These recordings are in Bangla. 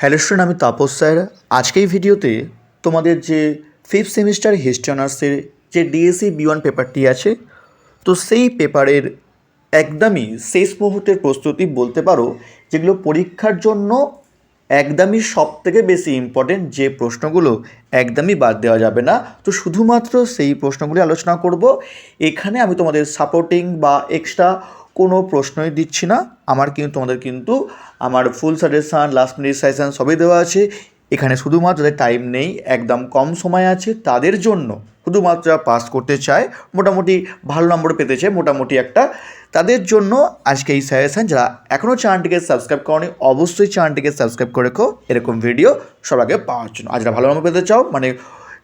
হ্যালো স্টুডেন্ট, আমি তাপস স্যার। আজকে এই ভিডিওতে তোমাদের যে ফিফথ সেমিস্টার হিস্ট্রি অনার্সের যে ডিএসসি বি ওয়ান পেপারটি আছে, তো সেই পেপারের একদমই শেষ মুহূর্তের প্রস্তুতি বলতে পারো, যেগুলো পরীক্ষার জন্য একদমই সব থেকে বেশি ইম্পর্টেন্ট যে প্রশ্নগুলো একদমই বাদ দেওয়া যাবে না। তো শুধুমাত্র সেই প্রশ্নগুলি আলোচনা করব। এখানে আমি তোমাদের সাপোর্টিং বা এক্সট্রা কোনো প্রশ্নই দিচ্ছি না। আমার কিন্তু, তোমাদের কিন্তু আমার full suggestion last minute suggestion সবই দেওয়া আছে। এখানে শুধুমাত্র যাদের টাইম নেই, একদম কম সময় আছে। তাদের জন্য শুধুমাত্র যারা পাস করতে চায়, মোটামুটি ভালো নম্বর পেতে চায়, মোটামুটি একটা। তাদের জন্য আজকে এই সাজেশান যারা এখনও চ্যানেলটিকে সাবস্ক্রাইব করনি, অবশ্যই চ্যানেলটিকে সাবস্ক্রাইব করে রেখো। এরকম ভিডিও সবার আগে পাওয়ার জন্য। আর যারা ভালো নম্বর পেতে চাও মানে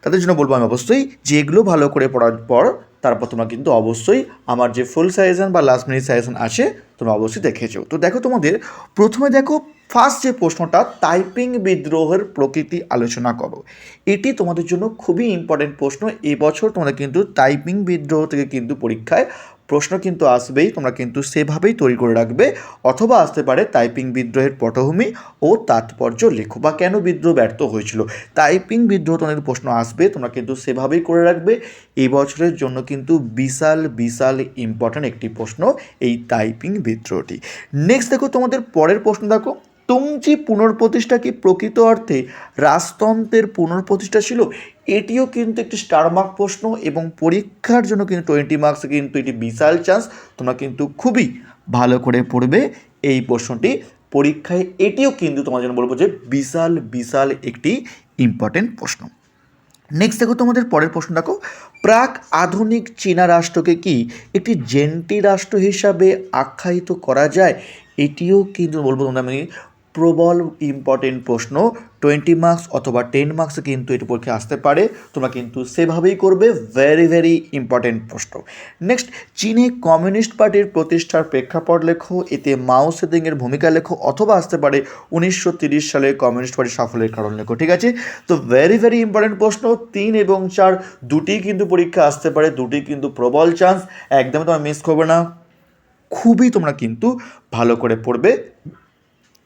তাদের জন্য বলব আমি অবশ্যই যে এগুলো ভালো করে পড়ার পর তারপর তোমরা কিন্তু অবশ্যই আমার যে ফুল সাজেশন বা লাস্ট মিনিট সাজেশন আছে তোমরা অবশ্যই দেখেছ তো দেখো তোমাদের, প্রথমে দেখো ফার্স্ট যে প্রশ্নটা টাইপিং বিদ্রোহের প্রকৃতি আলোচনা করো। এটি তোমাদের জন্য খুবই ইম্পর্টেন্ট প্রশ্ন। এবছর তোমাদের কিন্তু টাইপিং বিদ্রোহ থেকে কিন্তু পরীক্ষায় প্রশ্ন কিন্তু আসবেই, তোমরা কিন্তু সেভাবেই তৈরি করে রাখবে, অথবা আসতে পারে টাইপিং বিদ্রোহের পটভূমি ও তাৎপর্য লেখো, বা কেন বিদ্রোহ ব্যর্থ হয়েছিল। টাইপিং বিদ্রোহ তোমাদের প্রশ্ন আসবে, তোমরা কিন্তু সেভাবেই করে রাখবে। এই বছরের জন্য কিন্তু বিশাল বিশাল ইম্পর্ট্যান্ট একটি প্রশ্ন, এই টাইপিং বিদ্রোহটি। নেক্সট দেখো তোমাদের পরের প্রশ্ন দেখো। তুংচি পুনর্প্রতিষ্ঠা কি প্রকৃত অর্থে রাজতন্ত্রের পুনর্প্রতিষ্ঠা ছিল? এটিও কিন্তু একটি স্টার মার্ক প্রশ্ন এবং পরীক্ষার জন্য কিন্তু টোয়েন্টি মার্কসে কিন্তু এটি বিশাল চান্স তোমরা কিন্তু খুবই ভালো করে পড়বে এই প্রশ্নটি। পরীক্ষায় এটিও কিন্তু তোমার জন্য বলব যে বিশাল বিশাল একটি ইম্পর্টেন্ট প্রশ্ন। নেক্সট দেখো তোমাদের পরের প্রশ্ন দেখো। প্রাক আধুনিক চীনা রাষ্ট্রকে কি একটি জেন্টি রাষ্ট্র হিসাবে আখ্যায়িত করা যায়? এটিও কিন্তু বলব তোমরা আমি প্রবল ইম্পর্টেন্ট প্রশ্ন টোয়েন্টি মার্কস অথবা টেন মার্কসে কিন্তু এটি পরীক্ষায় আসতে পারে। তোমরা কিন্তু সেভাবেই করবে। ভেরি ভেরি ইম্পর্টেন্ট প্রশ্ন। নেক্সট চীনে কমিউনিস্ট পার্টির প্রতিষ্ঠার প্রেক্ষাপট লেখো। এতে মাও সেদিংয়ের ভূমিকা লেখো অথবা আসতে পারে উনিশশো সালে কমিউনিস্ট পার্টির সাফল্যের কারণ লেখো, ঠিক আছে? তো ভেরি ভেরি ইম্পর্টেন্ট প্রশ্ন। তিন এবং চার দুটি কিন্তু পরীক্ষা আসতে পারে, দুটি কিন্তু প্রবল চান্স একদমই তোমরা মিস করবে না। খুবই তোমরা কিন্তু ভালো করে পড়বে।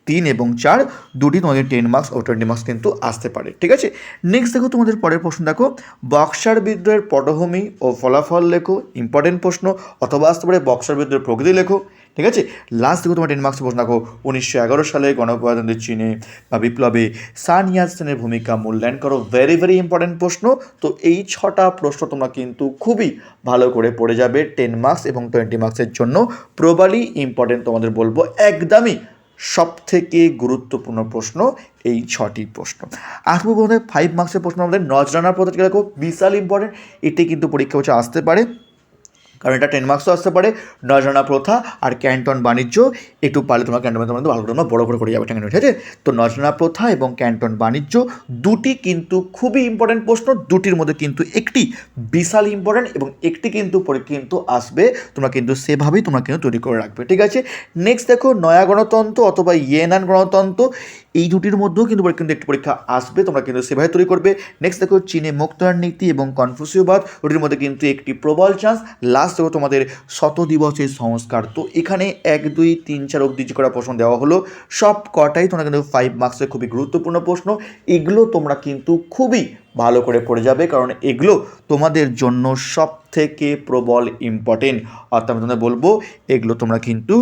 তিন এবং চার, দুটি তোমাদের টেন মার্কস ও টোয়েন্টি মার্কস কিন্তু আসতে পারে, ঠিক আছে? নেক্সট দেখো তোমাদের পরের প্রশ্ন দেখো। বক্সার বিদ্রোহের পটভূমি ও ফলাফল লেখো ইম্পর্টেন্ট প্রশ্ন, অথবা আসতে পারে বক্সার বিদ্রোহের প্রকৃতি লেখো, ঠিক আছে? লাস্ট দেখো তোমার টেন মার্কস প্রশ্ন দেখো, উনিশশো এগারো সালে গণপ্রজাতন্ত্রের চীনে বা বিপ্লবে সান ইয়াতসেনের ভূমিকা মূল্যায়ন করো ভেরি ভেরি ইম্পর্টেন্ট প্রশ্ন। তো এই ছটা প্রশ্ন তোমরা কিন্তু খুবই ভালো করে পড়ে যাবে টেন মার্কস এবং টোয়েন্টি মার্কসের জন্য। প্রবালি ইম্পর্টেন্ট তোমাদের বলব, একদমই সব থেকে গুরুত্বপূর্ণ প্রশ্ন এই ছটি প্রশ্ন। আসব বোধহয় ফাইভ মার্কসের প্রশ্ন আমাদের নজরানার পদ্ধতি দেখো বিশাল ইম্পর্টেন্ট এটি কিন্তু পরীক্ষা হচ্ছে আসতে পারে। কারণ এটা টেন মার্কসও আসতে পারে নজরানা প্রথা আর ক্যান্টন বাণিজ্য, একটু পারলে তোমার ক্যান্টন তোমাদের ভালো করে তোমরা বড় করে করে যাবে ঠিক আছে? তো নজরানা প্রথা এবং ক্যান্টন বাণিজ্য দুটি কিন্তু খুবই ইম্পর্টেন্ট প্রশ্ন, দুটির মধ্যে কিন্তু একটি বিশাল ইম্পর্টেন্ট এবং একটি কিন্তু পরে কিন্তু আসবে, তোমরা কিন্তু সেভাবেই তোমরা কিন্তু তৈরি করে রাখবে, ঠিক আছে? নেক্সট দেখো, নয়া গণতন্ত্র অথবা ইয়েনান গণতন্ত্র, এই দুটির মধ্যেও কিন্তু কিন্তু একটি পরীক্ষা আসবে, তোমরা কিন্তু সেভাবে তৈরি করবে। নেক্সট দেখো, চীনে মুক্তায়ন নীতি এবং কনফুসিওবাদ ওটির মধ্যে কিন্তু একটি প্রবল চান্স লাস্ট দেখো তোমাদের শত দিবসের সংস্কার। তো এখানে এক, দুই, তিন, চার অব্দি যে কটা প্রশ্ন দেওয়া হলো সব কটাই তোমরা কিন্তু ফাইভ মার্কসের খুবই গুরুত্বপূর্ণ প্রশ্ন। এগুলো তোমরা কিন্তু খুবই ভালো করে পড়ে যাবে, কারণ এগুলো তোমাদের জন্য সব থেকে প্রবল ইম্পর্টেন্ট অর্থাৎ আমি তোমাদের বলব, এগুলো তোমরা কিন্তু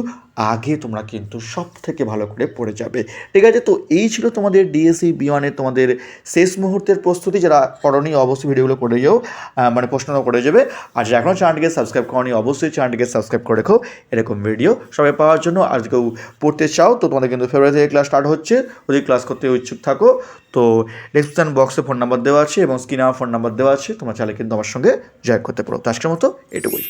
আগে তোমরা কিন্তু সব থেকে ভালো করে পড়ে যাবে। ঠিক আছে, তো এই ছিল তোমাদের ডিএসসি বিওয়ানের তোমাদের শেষ মুহূর্তের প্রস্তুতি। যারা করনি, অবশ্যই ভিডিওগুলো করে যাও মানে প্রশ্ন করে যাবে। আর যারা এখনও চ্যানেলটিকে সাবস্ক্রাইব করনি, অবশ্যই চ্যানেলটিকে সাবস্ক্রাইব করে রেখো। এরকম ভিডিও সবাই পাওয়ার জন্য। আর কেউ পড়তে চাও, তো তোমাদের কিন্তু ফেব্রুয়ারি থেকে ক্লাস স্টার্ট হচ্ছে। যদি ক্লাস করতে ইচ্ছুক থাকো। তো ডেসক্রিপশান বক্সে ফোন নাম্বার দেওয়া আছে এবং স্ক্রিনে আমার ফোন নাম্বার দেওয়া আছে, তোমার চাইলে কিন্তু আমার সঙ্গে জয়েন করতে পারো। তো আজকের মতো এটুকুই।